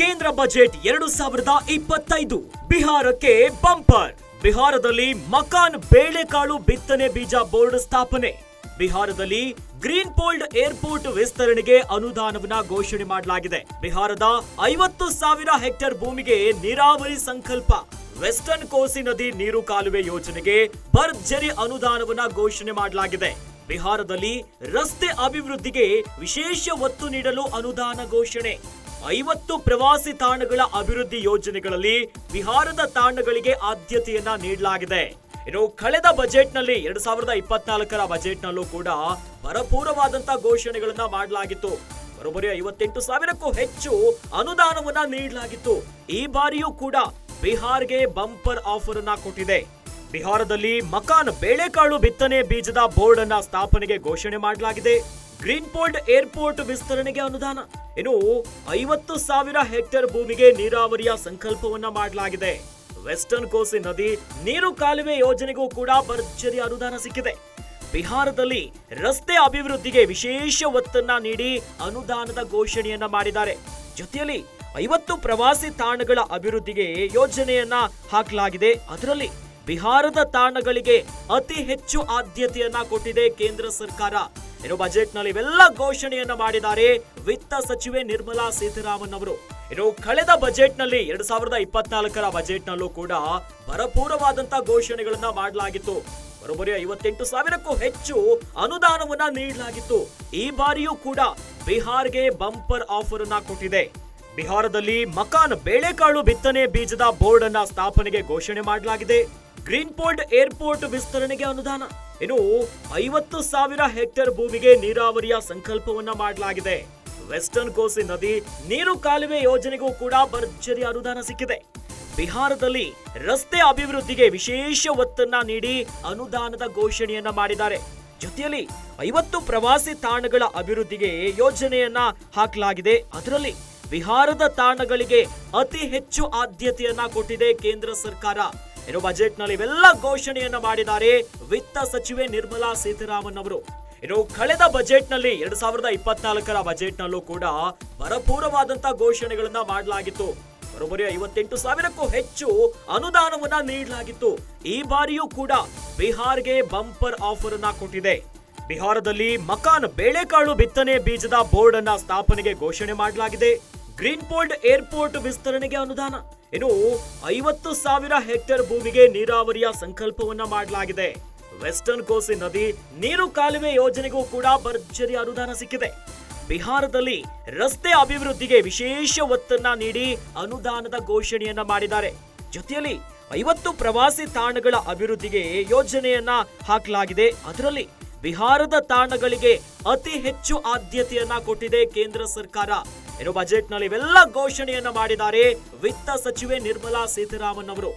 ಕೇಂದ್ರ ಬಜೆಟ್ ಎರಡು ಸಾವಿರದ ಇಪ್ಪತ್ತೈದು. ಬಿಹಾರಕ್ಕೆ ಬಂಪರ್. ಬಿಹಾರದಲ್ಲಿ ಮಕಾನ್ ಬೇಳೆಕಾಳು ಬಿತ್ತನೆ ಬೀಜ ಬೋರ್ಡ್ ಸ್ಥಾಪನೆ. ಬಿಹಾರದಲ್ಲಿ ಗ್ರೀನ್ ಪೋಲ್ಡ್ ಏರ್ಪೋರ್ಟ್ ವಿಸ್ತರಣೆಗೆ ಅನುದಾನವನ್ನ ಘೋಷಣೆ ಮಾಡಲಾಗಿದೆ. ಬಿಹಾರದ ಐವತ್ತು ಸಾವಿರ ಹೆಕ್ಟೇರ್ ಭೂಮಿಗೆ ನೀರಾವರಿ ಸಂಕಲ್ಪ. ವೆಸ್ಟರ್ನ್ ಕೋಸಿ ನದಿ ನೀರು ಕಾಲುವೆ ಯೋಜನೆಗೆ ಭರ್ಜರಿ ಅನುದಾನವನ್ನ ಘೋಷಣೆ ಮಾಡಲಾಗಿದೆ. ಬಿಹಾರದಲ್ಲಿ ರಸ್ತೆ ಅಭಿವೃದ್ಧಿಗೆ ವಿಶೇಷ ಒತ್ತು ನೀಡಲು ಅನುದಾನ ಘೋಷಣೆ. ಐವತ್ತು ಪ್ರವಾಸಿ ತಾಣಗಳ ಅಭಿವೃದ್ಧಿ ಯೋಜನೆಗಳಲ್ಲಿ ಬಿಹಾರದ ತಾಣಗಳಿಗೆ ಆದ್ಯತೆಯನ್ನ ನೀಡಲಾಗಿದೆ. ಇನ್ನು ಕಳೆದ ಬಜೆಟ್ನಲ್ಲಿ ಎರಡ್ ಸಾವಿರದ ಇಪ್ಪತ್ನಾಲ್ಕರ ಬಜೆಟ್ನಲ್ಲೂ ಕೂಡ ಭರಪೂರವಾದಂತಹ ಘೋಷಣೆಗಳನ್ನ ಮಾಡಲಾಗಿತ್ತು. ಬರೋಬ್ಬರಿ ಐವತ್ತೆಂಟು ಸಾವಿರಕ್ಕೂ ಹೆಚ್ಚು ಅನುದಾನವನ್ನ ನೀಡಲಾಗಿತ್ತು. ಈ ಬಾರಿಯೂ ಕೂಡ ಬಿಹಾರ್ಗೆ ಬಂಪರ್ ಆಫರ್ ಅನ್ನ ಕೊಟ್ಟಿದೆ. ಬಿಹಾರದಲ್ಲಿ ಮಕಾನ್ ಬೇಳೆಕಾಳು ಬಿತ್ತನೆ ಬೀಜದ ಬೋರ್ಡ್ ಅನ್ನ ಸ್ಥಾಪನೆಗೆ ಘೋಷಣೆ ಮಾಡಲಾಗಿದೆ. ಗ್ರೀನ್ ಪೋರ್ಟ್ ಏರ್ಪೋರ್ಟ್ ವಿಸ್ತರಣೆಗೆ ಅನುದಾನ. ಇನ್ನು ಐವತ್ತು ಸಾವಿರ ಹೆಕ್ಟೇರ್ ಭೂಮಿಗೆ ನೀರಾವರಿಯ ಸಂಕಲ್ಪವನ್ನ ಮಾಡಲಾಗಿದೆ. ವೆಸ್ಟರ್ನ್ ಕೋಸಿ ನದಿ ನೀರು ಕಾಲುವೆ ಯೋಜನೆಗೂ ಕೂಡ ಭರ್ಜರಿ ಅನುದಾನ ಸಿಕ್ಕಿದೆ. ಬಿಹಾರದಲ್ಲಿ ರಸ್ತೆ ಅಭಿವೃದ್ಧಿಗೆ ವಿಶೇಷ ಒತ್ತನ್ನ ನೀಡಿ ಅನುದಾನದ ಘೋಷಣೆಯನ್ನ ಮಾಡಿದ್ದಾರೆ. ಜೊತೆಯಲ್ಲಿ ಐವತ್ತು ಪ್ರವಾಸಿ ತಾಣಗಳ ಅಭಿವೃದ್ಧಿಗೆ ಯೋಜನೆಯನ್ನ ಹಾಕಲಾಗಿದೆ. ಅದರಲ್ಲಿ ಬಿಹಾರದ ತಾಣಗಳಿಗೆ ಅತಿ ಹೆಚ್ಚು ಆದ್ಯತೆಯನ್ನ ಕೊಟ್ಟಿದೆ ಕೇಂದ್ರ ಸರ್ಕಾರ. ಇನ್ನು ಬಜೆಟ್ನಲ್ಲಿ ಇವೆಲ್ಲ ಘೋಷಣೆಯನ್ನ ಮಾಡಿದ್ದಾರೆ ವಿತ್ತ ಸಚಿವೆ ನಿರ್ಮಲಾ ಸೀತಾರಾಮನ್ ಅವರು. ಇನ್ನು ಕಳೆದ ಬಜೆಟ್ನಲ್ಲಿ ಎರಡ್ ಸಾವಿರದ ಇಪ್ಪತ್ನಾಲ್ಕರ ಬಜೆಟ್ ನಲ್ಲೂ ಕೂಡ ಭರಪೂರವಾದಂತಹ ಘೋಷಣೆಗಳನ್ನ ಮಾಡಲಾಗಿತ್ತು. ಬರೋಬ್ಬರಿ ಐವತ್ತೆಂಟು ಸಾವಿರಕ್ಕೂ ಹೆಚ್ಚು ಅನುದಾನವನ್ನ ನೀಡಲಾಗಿತ್ತು. ಈ ಬಾರಿಯೂ ಕೂಡ ಬಿಹಾರ್ಗೆ ಬಂಪರ್ ಆಫರ್ ಅನ್ನ ಕೊಟ್ಟಿದೆ. ಬಿಹಾರದಲ್ಲಿ ಮಕಾನ್ ಬೇಳೆಕಾಳು ಬಿತ್ತನೆ ಬೀಜದ ಬೋರ್ಡ್ ಅನ್ನ ಸ್ಥಾಪನೆಗೆ ಘೋಷಣೆ ಮಾಡಲಾಗಿದೆ. ಗ್ರೀನ್ ಪೋರ್ಟ್ ಏರ್ಪೋರ್ಟ್ ವಿಸ್ತರಣೆಗೆ ಅನುದಾನ. ಇನ್ನು ಐವತ್ತು ಸಾವಿರ ಹೆಕ್ಟೇರ್ ಭೂಮಿಗೆ ನೀರಾವರಿಯ ಸಂಕಲ್ಪವನ್ನ ಮಾಡಲಾಗಿದೆ. ವೆಸ್ಟರ್ನ್ ಕೋಸಿ ನದಿ ನೀರು ಕಾಲುವೆ ಯೋಜನೆಗೂ ಕೂಡ ಭರ್ಜರಿ ಅನುದಾನ ಸಿಕ್ಕಿದೆ. ಬಿಹಾರದಲ್ಲಿ ರಸ್ತೆ ಅಭಿವೃದ್ಧಿಗೆ ವಿಶೇಷ ಒತ್ತನ್ನ ನೀಡಿ ಅನುದಾನದ ಘೋಷಣೆಯನ್ನ ಮಾಡಿದ್ದಾರೆ. ಜೊತೆಯಲ್ಲಿ ಐವತ್ತು ಪ್ರವಾಸಿ ತಾಣಗಳ ಅಭಿವೃದ್ಧಿಗೆ ಯೋಜನೆಯನ್ನ ಹಾಕಲಾಗಿದೆ. ಅದರಲ್ಲಿ ಬಿಹಾರದ ತಾಣಗಳಿಗೆ ಅತಿ ಹೆಚ್ಚು ಆದ್ಯತೆಯನ್ನ ಕೊಟ್ಟಿದೆ ಕೇಂದ್ರ ಸರ್ಕಾರ. ಇನ್ನು ಬಜೆಟ್ನಲ್ಲಿ ಇವೆಲ್ಲ ಘೋಷಣೆಯನ್ನ ಮಾಡಿದ್ದಾರೆ ವಿತ್ತ ಸಚಿವೆ ನಿರ್ಮಲಾ ಸೀತಾರಾಮನ್ ಅವರು. ಇನ್ನು ಕಳೆದ ಬಜೆಟ್ನಲ್ಲಿ ಎರಡ್ ಸಾವಿರದ ಇಪ್ಪತ್ನಾಲ್ಕರ ಬಜೆಟ್ ನಲ್ಲೂ ಕೂಡ ಭರಪೂರವಾದಂತಹ ಘೋಷಣೆಗಳನ್ನ ಮಾಡಲಾಗಿತ್ತು. ಬರೋಬ್ಬರಿ ಐವತ್ತೆಂಟು ಸಾವಿರಕ್ಕೂ ಹೆಚ್ಚು ಅನುದಾನವನ್ನ ನೀಡಲಾಗಿತ್ತು. ಈ ಬಾರಿಯೂ ಕೂಡ ಬಿಹಾರ್ಗೆ ಬಂಪರ್ ಆಫರ್ ಅನ್ನ ಕೊಟ್ಟಿದೆ. ಬಿಹಾರದಲ್ಲಿ ಮಕಾನ್ ಬೇಳೆಕಾಳು ಬಿತ್ತನೆ ಬೀಜದ ಬೋರ್ಡ್ ಅನ್ನ ಸ್ಥಾಪನೆಗೆ ಘೋಷಣೆ ಮಾಡಲಾಗಿದೆ. ಗ್ರೀನ್ ಪೋಲ್ಡ್ ಏರ್ಪೋರ್ಟ್ ವಿಸ್ತರಣೆಗೆ ಅನುದಾನ. ಇನ್ನು ಐವತ್ತು ಸಾವಿರ ಹೆಕ್ಟೇರ್ ಭೂಮಿಗೆ ನೀರಾವರಿಯ ಸಂಕಲ್ಪವನ್ನ ಮಾಡಲಾಗಿದೆ. ವೆಸ್ಟರ್ನ್ ಕೋಸಿ ನದಿ ನೀರು ಕಾಲುವೆ ಯೋಜನೆಗೂ ಕೂಡ ಭರ್ಜರಿ ಅನುದಾನ ಸಿಕ್ಕಿದೆ. ಬಿಹಾರದಲ್ಲಿ ರಸ್ತೆ ಅಭಿವೃದ್ಧಿಗೆ ವಿಶೇಷ ಒತ್ತನ್ನ ನೀಡಿ ಅನುದಾನದ ಘೋಷಣೆಯನ್ನ ಮಾಡಿದ್ದಾರೆ. ಜೊತೆಯಲ್ಲಿ ಐವತ್ತು ಪ್ರವಾಸಿ ತಾಣಗಳ ಅಭಿವೃದ್ಧಿಗೆ ಯೋಜನೆಯನ್ನ ಹಾಕಲಾಗಿದೆ. ಅದರಲ್ಲಿ ಬಿಹಾರದ ತಾಣಗಳಿಗೆ ಅತಿ ಹೆಚ್ಚು ಆದ್ಯತೆಯನ್ನ ಕೊಟ್ಟಿದೆ ಕೇಂದ್ರ ಸರ್ಕಾರ. ಇನ್ನು ಬಜೆಟ್ನಲ್ಲಿ ಇವೆಲ್ಲ ಘೋಷಣೆಯನ್ನ ಮಾಡಿದ್ದಾರೆ ವಿತ್ತ ಸಚಿವೆ ನಿರ್ಮಲಾ ಸೀತಾರಾಮನ್ ಅವರು.